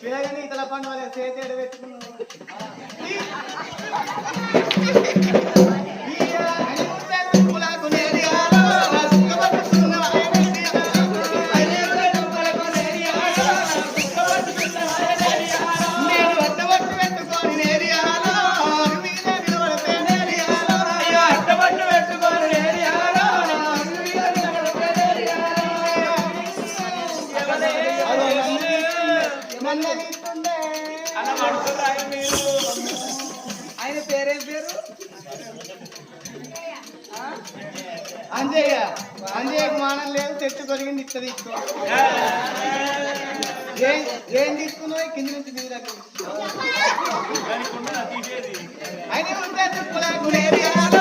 పిల్లగాని ఇతల పండు వాళ్ళ చేతి ఆయన పేరేం పేరు? అంజయ్య. అంజయ్యకు మానం లేదు తెచ్చు కొరిగింది ఇత్తది ఇస్తూ ఏం ఏం తీసుకున్నావు? కింది నుంచి మీ దగ్గర ఆయన ఉంటే తుప్పులకు నేరియాలో